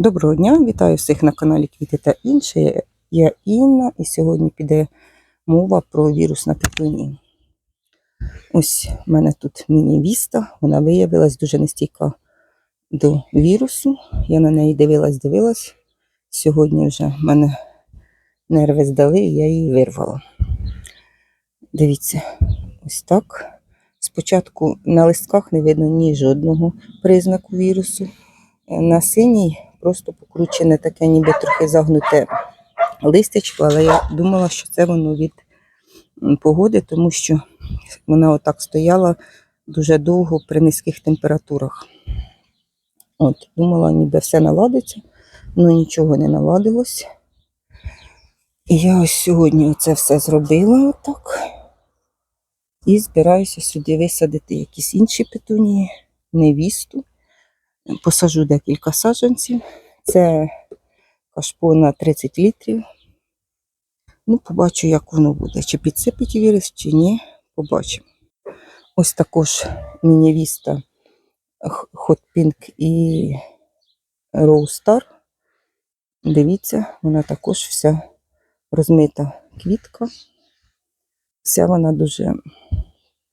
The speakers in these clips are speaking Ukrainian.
Доброго дня, вітаю всіх на каналі Квіти та інше. Я Інна, і сьогодні піде мова про вірус на петуні. Ось в мене тут міні-віста, вона виявилась дуже нестійка до вірусу. Я на неї дивилась, дивилась. Сьогодні вже в мене нерви здали, і я її вирвала. Дивіться, ось так. Спочатку на листках не видно ні жодного признаку вірусу. Е, На синій просто покручене таке, ніби трохи загнуте листячко, але я думала, що це воно від погоди, тому що вона отак стояла дуже довго при низьких температурах. От, думала, ніби все наладиться, але нічого не наладилось. І я ось сьогодні оце все зробила отак. І збираюся сюди висадити якісь інші петунії, невісту. Посажу декілька саджанців. Це кашпо на 30 літрів. Ну, побачу, як воно буде. Чи підсипить вірус, чи ні. Побачимо. Ось також міні-віста Hot Pink і Star. Дивіться, вона також вся розмита квітка. Вся вона дуже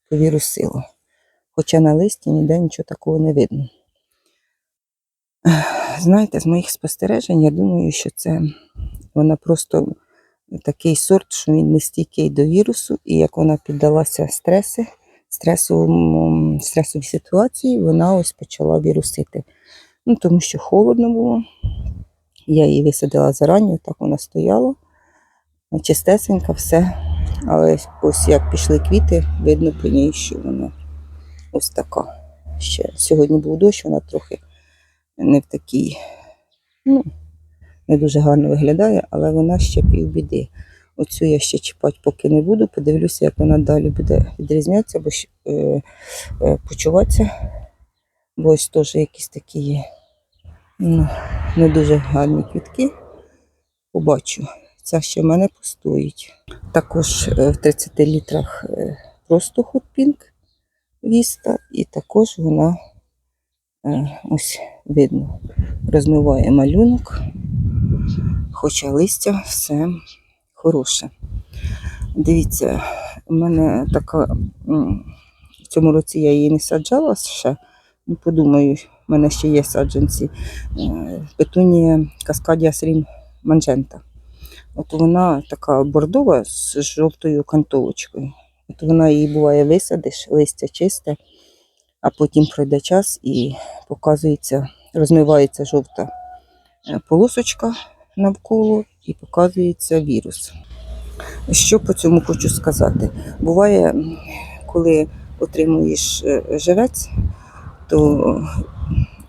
повірусила. Хоча на листі ніде нічого такого не видно. Знаєте, з моїх спостережень, я думаю, що це вона просто такий сорт, що він не стійкий до вірусу, і як вона піддалася стреси, стресовому, стресовій ситуації, вона ось почала вірусити. Ну, тому що холодно було. Я її висадила зарані, так вона стояла. Чистесенька, все. Але ось як пішли квіти, видно по ній, що вона ось така. Ще сьогодні був дощ, вона трохи не в такій, ну, не дуже гарно виглядає, але вона ще півбіди. Оцю я ще чіпати поки не буду. Подивлюся, як вона далі буде відрізнятися, бо е, е, почуватися. Бо ось теж якісь такі є ну, не дуже гарні квітки. Побачу. Ця ще в мене постоїть. Також е, в 30 літрах е, просто хот-пінк віста, і також вона Ось видно, розмиває малюнок, хоча листя все хороше. Дивіться, у мене така, в цьому році я її не саджала ще. Ну, подумаю, в мене ще є саджанці. Е, Петунія Каскадія Срім Манжента. От вона така бордова з жовтою кантовочкою. От вона її буває висадиш, листя чисте, а потім пройде час і показується, розмивається жовта е, полосочка навколо і показується вірус. Що по цьому хочу сказати? Буває, коли отримуєш е, живець, то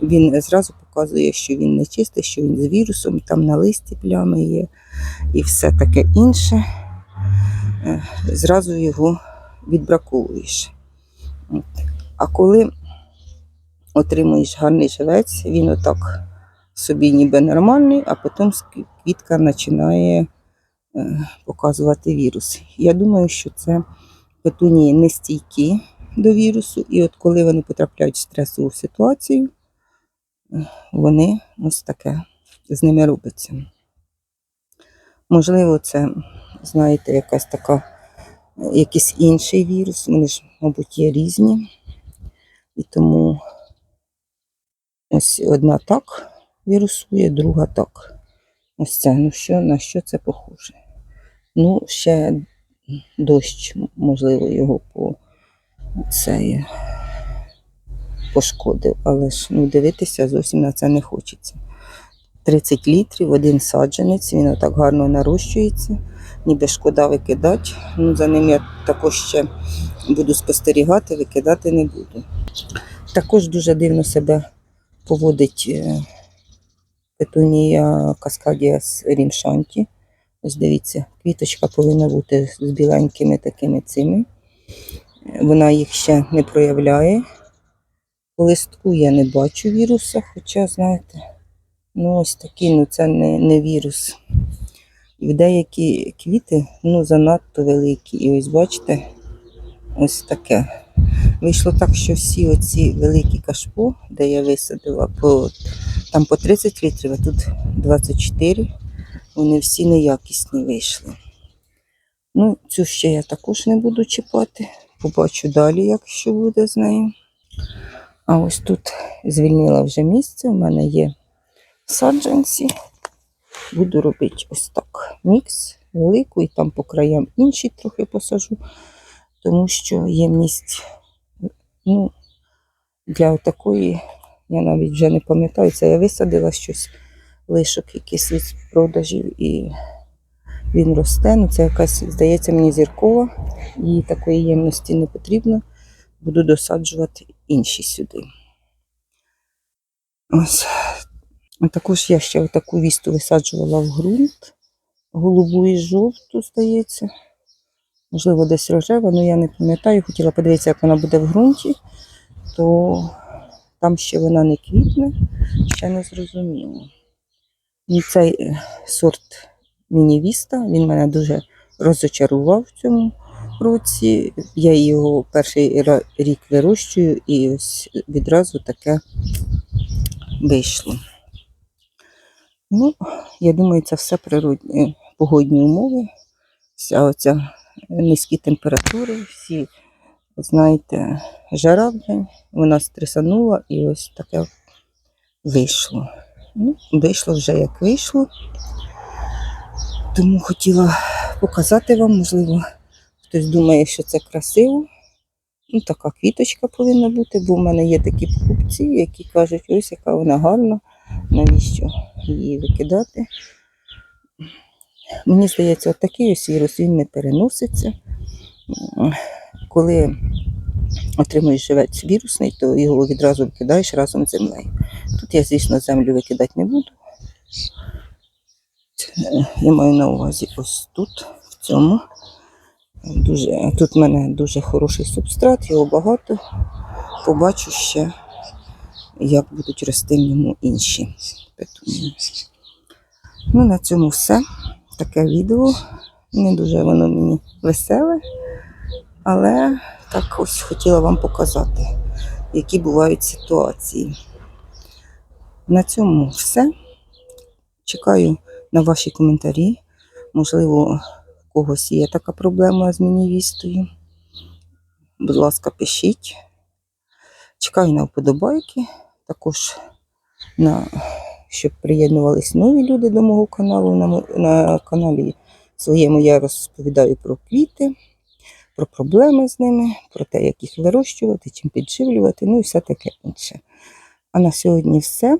він зразу показує, що він не чистий, що він з вірусом, там на листі плями є і все таке інше. Е, Зразу його відбраковуєш. А коли отримуєш гарний живець, він отак собі ніби нормальний, а потім квітка починає е, показувати вірус. Я думаю, що це петунії не стійкі до вірусу, і от коли вони потрапляють в стресову ситуацію, вони ось таке з ними робиться. Можливо, це, знаєте, якась така, якийсь інший вірус, вони ж, мабуть, є різні. І тому ось одна так вірусує, друга так. Ось це, ну що, на що це похоже? Ну, ще дощ, можливо, його по це пошкодив, але ж ну, дивитися зовсім на це не хочеться. 30 літрів, один саджанець, він отак гарно нарощується, ніби шкода викидати. Ну, за ним я також ще буду спостерігати, викидати не буду. Також дуже дивно себе поводить е, петунія Каскадія з Рімшанті. Ось дивіться, квіточка повинна бути з біленькими такими цими. Вона їх ще не проявляє. По листку я не бачу віруса, хоча, знаєте, ну ось такий, ну це не, не вірус. І в деякі квіти ну, занадто великі. І ось бачите, ось таке. Вийшло так, що всі оці великі кашпо, де я висадила, по, там по 30 літрів, а тут 24, вони всі неякісні вийшли. Ну, цю ще я також не буду чіпати. Побачу далі, як що буде з нею. А ось тут звільнила вже місце. У мене є саджанці. Буду робити ось так. Мікс велику, і там по краям інші трохи посажу, тому що ємність ну, для такої, я навіть вже не пам'ятаю, це я висадила щось, лишок якийсь від продажів, і він росте. Ну, це якась, здається, мені зіркова, і такої ємності не потрібно. Буду досаджувати інші сюди. Ось. Також я ще таку вісту висаджувала в ґрунт. Голубу і жовту, здається. Можливо, десь рожева, але я не пам'ятаю. Хотіла подивитися, як вона буде в ґрунті, то там ще вона не квітне, ще не зрозуміло. І цей е, сорт міні-віста, він мене дуже розочарував в цьому році. Я його перший рік вирощую і ось відразу таке вийшло. Ну, я думаю, це все природні погодні умови. Вся оця низькі температури, всі, знаєте, жара в день, вона стресанула і ось таке вийшло. Ну, вийшло вже як вийшло. Тому хотіла показати вам, можливо, хтось думає, що це красиво. Ну, така квіточка повинна бути, бо в мене є такі покупці, які кажуть, ось яка вона гарна, навіщо її викидати. Мені здається, от такий ось вірус він не переноситься. Коли отримуєш живець вірусний, то його відразу викидаєш разом з землею. Тут я, звісно, землю викидати не буду. Я маю на увазі ось тут, в цьому. Дуже, тут в мене дуже хороший субстрат, його багато. Побачу ще, як будуть рости в ньому інші петунії. Ну, на цьому все. Таке відео. Не дуже воно мені веселе, але так ось хотіла вам показати, які бувають ситуації. На цьому все. Чекаю на ваші коментарі. Можливо, у когось є така проблема з мінівістою. Будь ласка, пишіть. Чекаю на вподобайки. Також на щоб приєднувались нові люди до мого каналу. На, на каналі своєму я розповідаю про квіти, про проблеми з ними, про те, як їх вирощувати, чим підживлювати, ну і все таке інше. А на сьогодні все.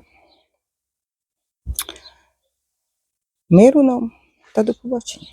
Миру нам та до побачення.